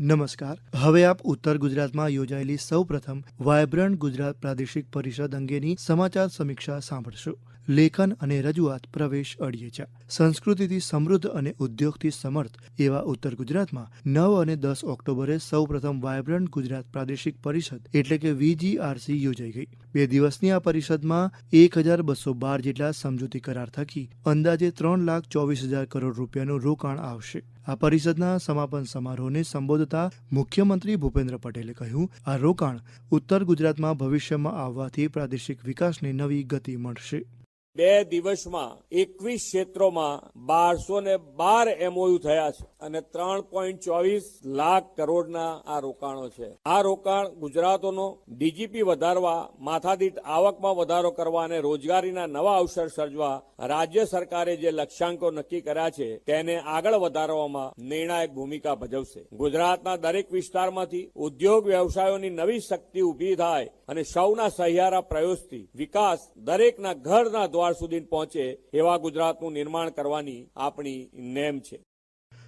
નમસ્કાર. હવે આપ ઉત્તર ગુજરાતમાં યોજાયેલી સૌપ્રથમ વાયબ્રન્ટ ગુજરાત પ્રાદેશિક પરિષદ અંગેની સમાચાર સમીક્ષા સાંભળશો. લેખન અને રજૂઆત પ્રવેશ અડિયેચા સંસ્કૃતિથી સમૃદ્ધ અને ઉદ્યોગથી સમર્થ એવા ઉત્તર ગુજરાતમાં નવ અને દસ ઓક્ટોબરે સૌપ્રથમ વાયબ્રન્ટ ગુજરાત પ્રાદેશિક પરિષદ એટલે કે વીજીઆરસી યોજાઈ ગઈ. બે દિવસની આ પરિષદમાં એક હજાર બસો બાર જેટલા સમજૂતી કરાર થકી અંદાજે ત્રણ લાખ ચોવીસ હજાર કરોડ રૂપિયાનું રોકાણ આવશે. આ પરિષદના સમાપન સમારોહને સંબોધતા મુખ્યમંત્રી ભૂપેન્દ્ર પટેલે કહ્યું, આ રોકાણ ઉત્તર ગુજરાતમાં ભવિષ્યમાં આવવાથી પ્રાદેશિક વિકાસને નવી ગતિ મળશે. બે દિવસમાં એકવીસ ક્ષેત્રોમાં બારસો ને બાર એમઓયુ થયા છે અને ત્રણ પોઈન્ટ ચોવીસ લાખ કરોડના આ રોકાણો છે. આ રોકાણ ગુજરાતોનો ડીજીપી વધારવા, માથાદીઠ આવકમાં વધારો કરવા અને રોજગારીના નવા અવસર સર્જવા રાજ્ય સરકારે જે લક્ષ્યાંકો નક્કી કર્યા છે તેને આગળ વધારવામાં નિર્ણાયક ભૂમિકા ભજવશે. ગુજરાતના દરેક વિસ્તારમાંથી ઉદ્યોગ વ્યવસાયોની નવી શક્તિ ઊભી થાય અને સૌના સહિયારા પ્રયોગથી વિકાસ દરેકના ઘરના દ્વાર સુધી પહોંચે એવા ગુજરાતનું નિર્માણ કરવાની આપણી નેમ છે.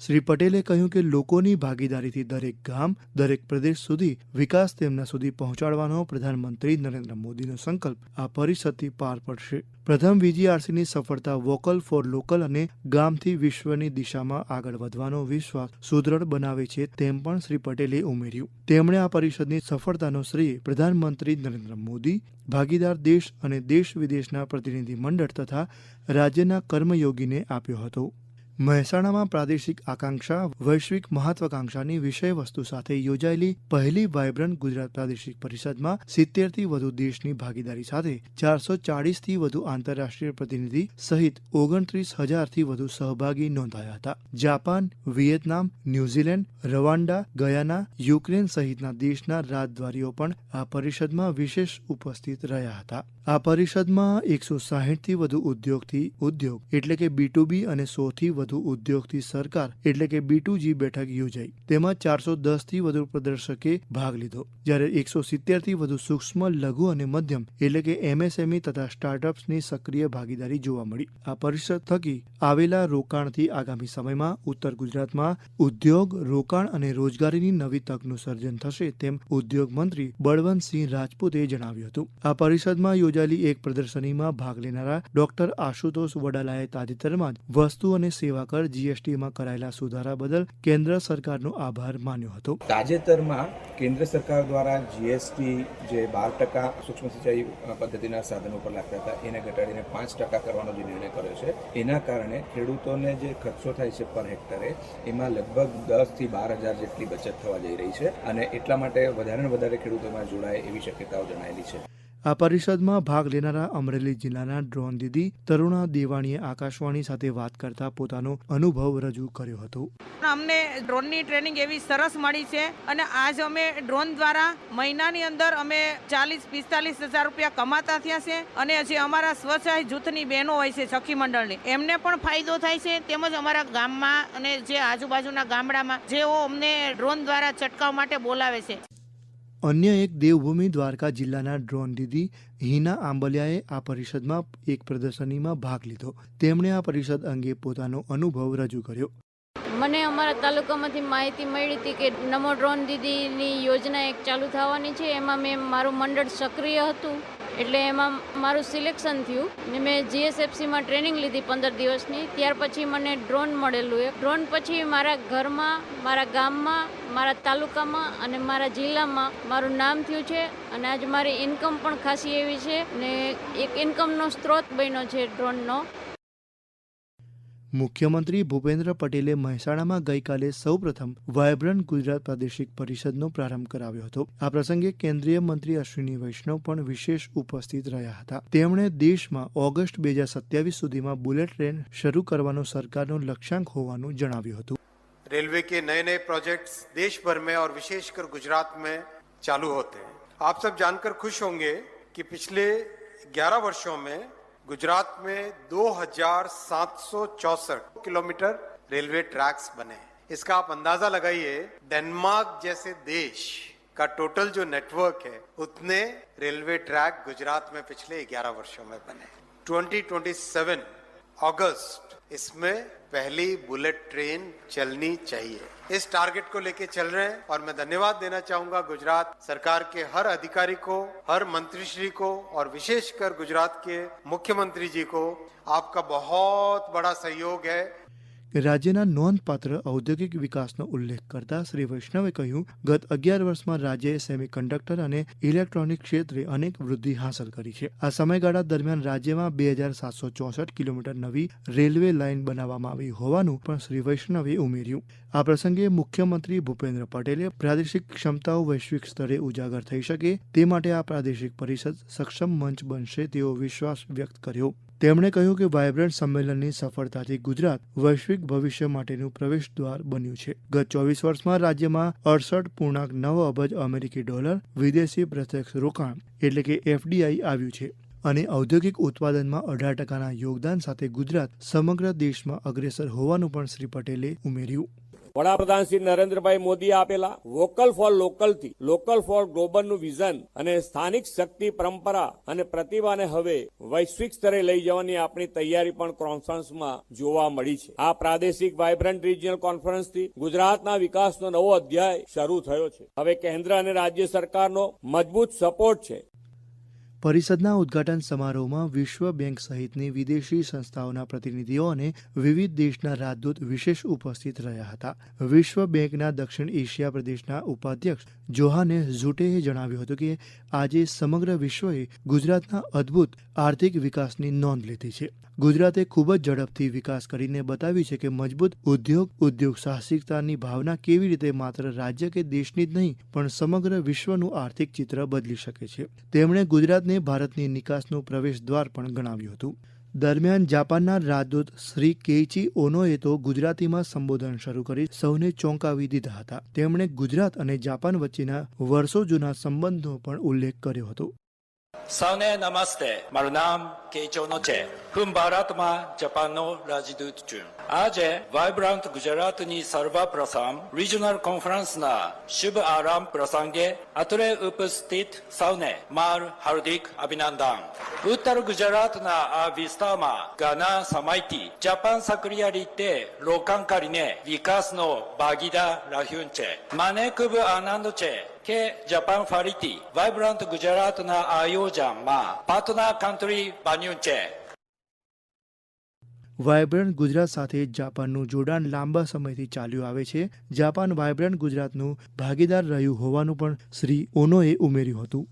શ્રી પટેલે કહ્યું કે લોકોની ભાગીદારીથી દરેક ગામ, દરેક પ્રદેશ સુધી વિકાસ તેમના સુધી પહોંચાડવાનો પ્રધાનમંત્રી નરેન્દ્ર મોદીનો સંકલ્પ આ પરિષદથી પાર પડશે. પ્રથમ વીજીઆરસીની સફળતા વોકલ ફોર લોકલ અને ગામથી વિશ્વની દિશામાં આગળ વધવાનો વિશ્વાસ સુદૃઢ બનાવે છે તેમ પણ શ્રી પટેલે ઉમેર્યું. તેમણે આ પરિષદની સફળતાનો શ્રેય પ્રધાનમંત્રી નરેન્દ્ર મોદી, ભાગીદાર દેશ અને દેશ વિદેશના પ્રતિનિધિ મંડળ તથા રાજ્યના કર્મયોગીને આપ્યો હતો. મહેસાણામાં પ્રાદેશિક આકાંક્ષા, વૈશ્વિક મહત્વાકાંક્ષાની વિષય વસ્તુ સાથે યોજાયેલી પહેલી વાયબ્રન્ટ ગુજરાત પ્રાદેશિક પરિષદમાં સિત્તેરથી વધુ દેશની ભાગીદારી સાથે ચારસો ચાળીસથી વધુ આંતરરાષ્ટ્રીય પ્રતિનિધિ સહિત ઓગણત્રીસ હજારથી વધુ સહભાગી નોંધાયા હતા. Japan, Vietnam, New Zealand Rwanda Guyana, Ukraine સહિતના દેશના રાજદ્વારીઓ પણ આ પરિષદમાં વિશેષ ઉપસ્થિત રહ્યા હતા. આ પરિષદમાં એકસો સાહીઠથી વધુ ઉદ્યોગથી ઉદ્યોગ એટલે કે બી અને સોથી વધુ ઉદ્યોગથી સરકાર એટલે કે બી ટુ જી બેઠક યોજાઈ. તેમાં ચારસો દસથી વધુ પ્રદર્શકે ભાગ લીધો. જ્યારે એકસો સિત્તેરથી વધુ સૂક્ષ્મ, લઘુ અને મધ્યમ એટલે કે એમએસએમઈ તથા સ્ટાર્ટઅપ્સની સક્રિય ભાગીદારી જોવા મળી. આ પરિષદ થકી આવેલા રોકાણથી આગામી સમયમાં ઉત્તર ગુજરાતમાં ઉદ્યોગ, રોકાણ અને રોજગારીની નવી તકનું સર્જન થશે તેમ ઉદ્યોગ મંત્રી બળવંતસિંહ રાજપૂતે જણાવ્યું હતું. આ પરિષદમાં યોજાયેલી એક પ્રદર્શનીમાં ભાગ લેનારા ડોક્ટર આશુતોષ વડાલાએ તાજેતરમાં જ વસ્તુ અને સેવા કર જીએસટીમાં કરાયેલા સુધારા બદલ કેન્દ્ર સરકારનો આભાર માન્યો હતો. તાજેતરમાં કેન્દ્ર સરકાર દ્વારા જીએસટી જે બાર ટકા સૂક્ષ્મ સિંચાઈ પદ્ધતિના સાધનો પર લાગતા હતા, એને ઘટાડીને પાંચ ટકા કરવાનો જે નિર્ણય કર્યો છે, એના કારણે ખેડૂતોને જે ખર્ચો થાય છે પર હેક્ટરે, એમાં લગભગ દસથી બાર હજાર જેટલી બચત થવા જઈ રહી છે અને એટલા માટે વધારે ને વધારે ખેડૂતોમાં જોડાય એવી શક્યતાઓ જણાયેલી છે. આ પરિષદમાં ભાગ લેનારા અમરેલી જિલ્લાના ડ્રોન દીદી તરુણા દેવાણીએ આકાશવાણી સાથે વાત કરતા પોતાનો અનુભવ રજૂ કર્યો હતો. અમને ડ્રોનની ટ્રેનિંગ એવી સરસ મળી છે અને આજ અમે ડ્રોન દ્વારા મહિનાની અંદર અમે ચાલીસ, પિસ્તાલીસ હજાર રૂપિયા કમાતા થયા છે અને જે અમારા સ્વસહાય જૂથની બહેનો હોય છે સખી મંડળની, એમને પણ ફાયદો થાય છે તેમજ અમારા ગામમાં અને જે આજુબાજુના ગામડામાં જેઓ અમને ડ્રોન દ્વારા છંટકાવ માટે બોલાવે છે. અન્ય એક દેવભૂમિ દ્વારકા જિલ્લાના ડ્રોન દીદી હિના આંબલિયાએ આ પરિષદમાં એક પ્રદર્શનીમાં ભાગ લીધો. તેમણે આ પરિષદ અંગે પોતાનો અનુભવ રજૂ કર્યો. મને અમારા તાલુકામાંથી માહિતી મળી હતી કે નમો ડ્રોન દીદીની યોજના એક ચાલુ થવાની છે. એમાં મેં મારું મંડળ સક્રિય હતું. એટલે એમાં મારું સિલેક્શન થયું ને મેં જીએસએફસીમાં ટ્રેનિંગ લીધી પંદર દિવસની. ત્યાર પછી મને ડ્રોન મળેલું એ ડ્રોન પછી મારા ઘરમાં, મારા ગામમાં, મારા તાલુકામાં અને મારા જિલ્લામાં મારું નામ થયું છે અને આજ મારી ઇન્કમ પણ ખાસી એવી છે ને એક ઇન્કમનો સ્ત્રોત બન્યો છે ડ્રોનનો. મુખ્યમંત્રી ભૂપેન્દ્ર પટેલે મહેસાણામાં ગઈકાલે સૌપ્રથમ વાયબ્રન્ટ ગુજરાત પ્રાદેશિક પરિષદનો પ્રારંભ કરાવ્યો હતો આ પ્રસંગે કેન્દ્રીય મંત્રી અશ્વિની વૈષ્ણવ પણ વિશેષ ઉપસ્થિત રહ્યા હતા તેમણે દેશમાં ઓગસ્ટ બે હજાર સત્યાવીસ સુધીમાં બુલેટ ટ્રેન શરૂ કરવાનો સરકારનો લક્ષ્યાંક હોવાનું જણાવ્યું હતું रेलवे के नए नए प्रोजेक्ट्स देश भर में और विशेषकर गुजरात में चालू होते हैं आप सब जानकर खुश होंगे कि पिछले 11 वर्षों में गुजरात में दो किलोमीटर रेलवे ट्रैक्स बने इसका आप अंदाज़ा लगाइए, डेनमार्क जैसे देश का टोटल जो नेटवर्क है, उतने रेलवे ट्रैक गुजरात में पिछले 11 वर्षों में बने 2027 अगस्त इसमें पहली बुलेट ट्रेन चलनी चाहिए। इस टारगेट को लेके चल रहे हैं और मैं धन्यवाद देना चाहूँगा गुजरात सरकार के हर अधिकारी को, हर मंत्री श्री को और विशेषकर गुजरात के मुख्यमंत्री जी को। आपका बहुत बड़ा सहयोग है। રાજ્યના નોંધપાત્ર ઔદ્યોગિક વિકાસનો ઉલ્લેખ કરતા શ્રી વૈષ્ણવે કહ્યું, ગત અગિયાર વર્ષમાં રાજ્યએ સેમિકન્ડક્ટર અને ઇલેક્ટ્રોનિક ક્ષેત્રે અનેક વૃદ્ધિ હાંસલ કરી છે. આ સમયગાળા દરમિયાન રાજ્યમાં બે હજાર સાતસો ચોસઠ કિલોમીટર નવી રેલવે લાઇન બનાવવામાં આવી હોવાનું પણ શ્રી વૈષ્ણવે ઉમેર્યું. આ પ્રસંગે મુખ્યમંત્રી ભૂપેન્દ્ર પટેલે પ્રાદેશિક ક્ષમતાઓ વૈશ્વિક સ્તરે ઉજાગર થઈ શકે તે માટે આ પ્રાદેશિક પરિષદ સક્ષમ મંચ બનશે તેવો વિશ્વાસ વ્યક્ત કર્યો. તેમણે કહ્યું કે વાયબ્રન્ટ સંમેલનની સફળતાથી ગુજરાત વૈશ્વિક ભવિષ્ય માટેનું પ્રવેશ દ્વાર બન્યું છે. ગત ચોવીસ વર્ષમાં રાજ્યમાં અડસઠ પૂર્ણાંક નવ અબજ અમેરિકી ડોલર, વિદેશી પ્રત્યક્ષ રોકાણ એટલે કે એફડીઆઈ આવ્યું છે અને ઔદ્યોગિક ઉત્પાદનમાં અઢાર ટકાના યોગદાન સાથે ગુજરાત સમગ્ર દેશમાં અગ્રેસર હોવાનું પણ શ્રી પટેલે ઉમેર્યું. વડાપ્રધાન શ્રી નરેન્દ્રભાઈ મોદીએ આપેલા વોકલ ફોર લોકલથી લોકલ ફોર ગ્લોબલનું વિઝન અને સ્થાનિક શક્તિ પરંપરા અને પ્રતિભાને હવે વૈશ્વિક સ્તરે લઈ જવાની આપણી તૈયારી પણ કોન્ફરન્સમાં જોવા મળી છે. આ પ્રાદેશિક વાયબ્રન્ટ રિજિયલ કોન્ફરન્સથી ગુજરાતના વિકાસનો નવો અધ્યાય શરૂ થયો છે. હવે કેન્દ્ર અને રાજ્ય સરકારનો મજબૂત સપોર્ટ છે. પરિષદના ઉદ્ઘાટન સમારોહમાં વિશ્વ બેંક સહિતની વિદેશી સંસ્થાઓના પ્રતિનિધિઓ અને વિવિધ દેશના રાજદૂત વિશેષ ઉપસ્થિત રહ્યા હતા. વિશ્વ બેંકના દક્ષિણ એશિયા પ્રદેશના ઉપાધ્યક્ષ જોહાને ઝુટેએ જણાવ્યું હતું કે આજે સમગ્ર વિશ્વએ ગુજરાતના અદ્ભુત આર્થિક વિકાસની નોંધ લીધી છે. ગુજરાતે ખૂબ જ ઝડપથી વિકાસ કરીને બતાવ્યું છે કે મજબૂત ઉદ્યોગ ઉદ્યોગ સાહસિકતાની ભાવના કેવી રીતે માત્ર રાજ્ય કે દેશની જ નહીં, પણ સમગ્ર વિશ્વનું આર્થિક ચિત્ર બદલી શકે છે. તેમણે ગુજરાતને ભારતની નિકાસનું પ્રવેશ દ્વાર પણ ગણાવ્યું હતું. દરમિયાન જાપાનના રાજદૂત શ્રી કેઇચી ઓનોએ તો ગુજરાતીમાં સંબોધન શરૂ કરી સૌને ચોંકાવી દીધા હતા. તેમણે ગુજરાત અને જાપાન વચ્ચેના વર્ષો જૂના સંબંધનો પણ ઉલ્લેખ કર્યો હતો. サウネナマステ、マルナン、ケイチョウノチェ、フンバラトマ、ジャパンのラジドゥトチュン。アージェ、ヴァイブラントグジャラートニサルバプラサン、リージョナルコンフランスナ、シュブアランプラサンゲ、アトレウプスティット、サウネ、マール、ハルディック、アビナンダン。ウッタルグジャラートナ、アヴィスターマ、ガナ、サマイティ、ジャパンサクリアリテ、ロカンカリネ、ビカスノ、バギダ、ラヒュンチェ、マネクブアナンドチェ、કે જાપાન ફરીથી વાઇબ્રન્ટ ગુજરાતના આયોજનમાં પાર્ટનર કન્ટ્રી બન્યું છે વાયબ્રન્ટ ગુજરાત સાથે જાપાનનું જોડાણ લાંબા સમયથી ચાલ્યું આવે છે. જાપાન વાયબ્રન્ટ ગુજરાતનું ભાગીદાર રહ્યું હોવાનું પણ શ્રી ઓનોએ ઉમેર્યું હતું.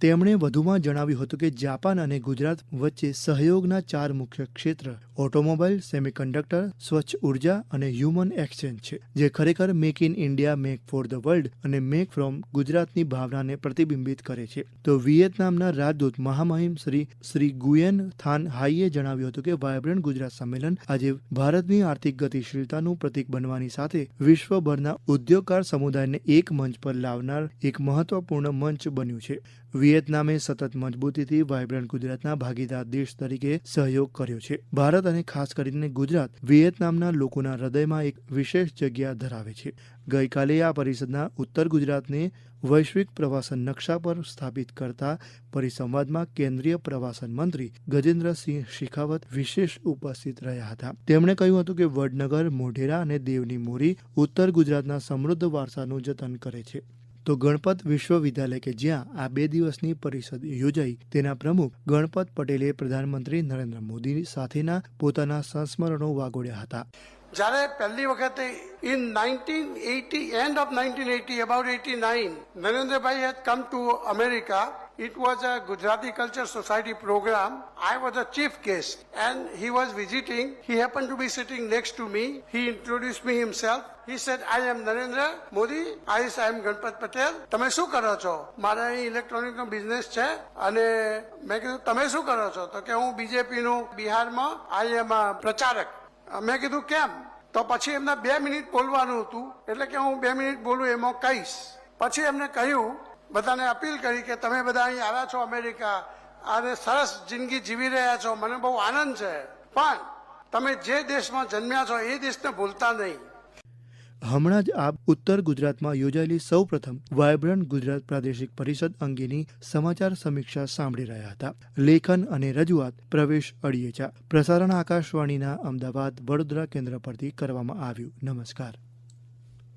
તેમણે વધુમાં જણાવ્યું હતું કે જાપાન અને ગુજરાત વચ્ચે સહયોગના ચાર મુખ્ય ક્ષેત્ર ઓટોમોબાઈલ, સેમિકન્ડક્ટર, સ્વચ્છ ઊર્જા અને હ્યુમન એક્સચેન્જ છે, જે ખરેખર make in India, make for the world અને મેક ફ્રોમ ગુજરાતની ભાવનાને પ્રતિબિંબિત કરે છે. તો વિયેતનામના રાજદૂત મહામહિમ શ્રી શ્રી ગુયેન થાન હાઈએ જણાવ્યું હતું કે વાયબ્રન્ટ ગુજરાત સંમેલન આજે ભારતની આર્થિક ગતિશીલતાનું પ્રતીક બનવાની સાથે વિશ્વભરના ઉદ્યોગકાર સમુદાયને એક મંચ પર લાવનાર એક મહત્વપૂર્ણ મંચ બન્યું છે. વિયેતનામે સતત મજબૂતીથી વાયબ્રન્ટ ગુજરાતના ભાગીદાર દેશ તરીકે સહયોગ કર્યો છે. ભારત અને ખાસ કરીને ગુજરાત વિયેતનામના લોકોના હૃદયમાં એક વિશેષ જગ્યા ધરાવે છે. ગઈકાલે આ પરિષદના ઉત્તર ગુજરાતને વૈશ્વિક પ્રવાસન નકશા પર સ્થાપિત કરતા પરિસંવાદમાં કેન્દ્રીય પ્રવાસન મંત્રી ગજેન્દ્રસિંહ શેખાવત વિશેષ ઉપસ્થિત રહ્યા હતા. તેમણે કહ્યું હતું કે વડનગર, મોઢેરા અને દેવની મોરી ઉત્તર ગુજરાતના સમૃદ્ધ વારસાનું જતન કરે છે. તો ગણપત વિશ્વવિદ્યાલય કે જ્યાં આ બે દિવસની પરિષદ યોજાઈ, તેના પ્રમુખ ગણપત પટેલે પ્રધાનમંત્રી નરેન્દ્ર મોદી સાથેના પોતાના સંસ્મરણો વાગોડ્યા હતા. જ્યારે પહેલી વખતે in 1980 end of 1980 about 89 Narendrabhai had come to America It was a Gujarati Culture Society program. I was a chief guest and he was visiting. He happened to be sitting next to me. He introduced me himself. He said, I am Narendra Modi. I, I am Ganpat Patel. તમે શું કરો છો મારે અહીં ઇલેક્ટ્રોનિકનો business છે અને મેં કીધું તમે શું કરો છો તો કે હું બીજેપીનું બિહારમાં આઈ એમ પ્રચારક મેં કીધું કેમ તો પછી એમને બે મિનિટ બોલવાનું હતું એટલે કે હું બે મિનિટ બોલું એમાં કહીશ પછી એમને કહ્યું બધાને અપીલ કરી કે તમે બધા અહીં આવ્યા છો અમેરિકા. અને સરસ જિંદગી જીવી રહ્યા છો. મને બહુ આનંદ છે. પણ તમે જે દેશમાં જન્મ્યા છો એ દેશને ભૂલતા નહીં. હમણાં જ આપ ઉત્તર ગુજરાતમાં યોજાયેલી સૌ પ્રથમ વાયબ્રન્ટ ગુજરાત પ્રાદેશિક પરિષદ અંગેની સમાચાર સમીક્ષા સાંભળી રહ્યા હતા. લેખન અને રજૂઆત પ્રવેશ અડિયેચા પ્રસારણ આકાશવાણીના અમદાવાદ વડોદરા કેન્દ્ર પરથી કરવામાં આવ્યું. નમસ્કાર.